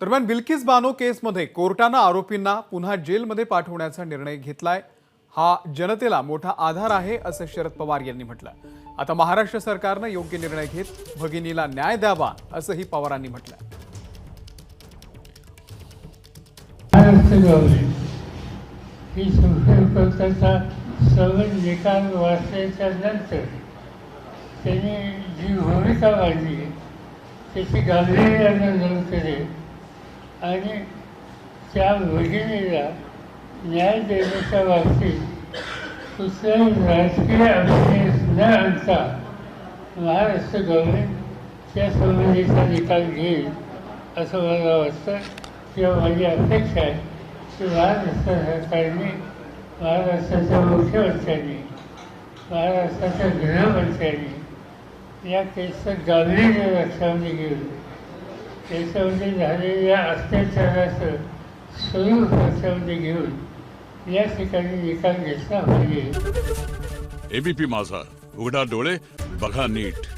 दरम्यान बिल्किस बानो केसमध्ये कोर्टानं आरोपींना पुन्हा जेलमध्ये पाठवण्याचा निर्णय घेतलाय. हा जनतेला मोठा आधार आहे असं शरद पवार यांनी म्हटलं आता महाराष्ट्र सरकारनं योग्य निर्णय घेत भगिनीला न्याय द्यावा असंही पवारांनी म्हटलं ही सुप्रीम कोर्टाचा सर्व निकाल वाचल्याच्या नंतर त्यांनी जी भूमिका मांडली त्याची गांभीर्यानं नोंद करेल आणि त्या भगिनीला न्याय देण्याच्या बाबतीत कुठलाही राजकीय अभिनेस न आणता महाराष्ट्र गव्हर्मेंट त्या संबंधीचा निकाल घेईल असं मला वाटतं. किंवा माझी अपेक्षा आहे की महाराष्ट्र सरकारने महाराष्ट्राच्या मुख्यमंत्र्यांनी महाराष्ट्राच्या गृहमंत्र्यांनी या केसचं गांभीर्य लक्षामध्ये घेऊन त्याच्यामध्ये झालेल्या अत्याचाराचं स्वरूप त्याच्यामध्ये घेऊन या ठिकाणी निकाल घेतला पाहिजे. एबीपी माझा. उघडा डोळे बघा नीट.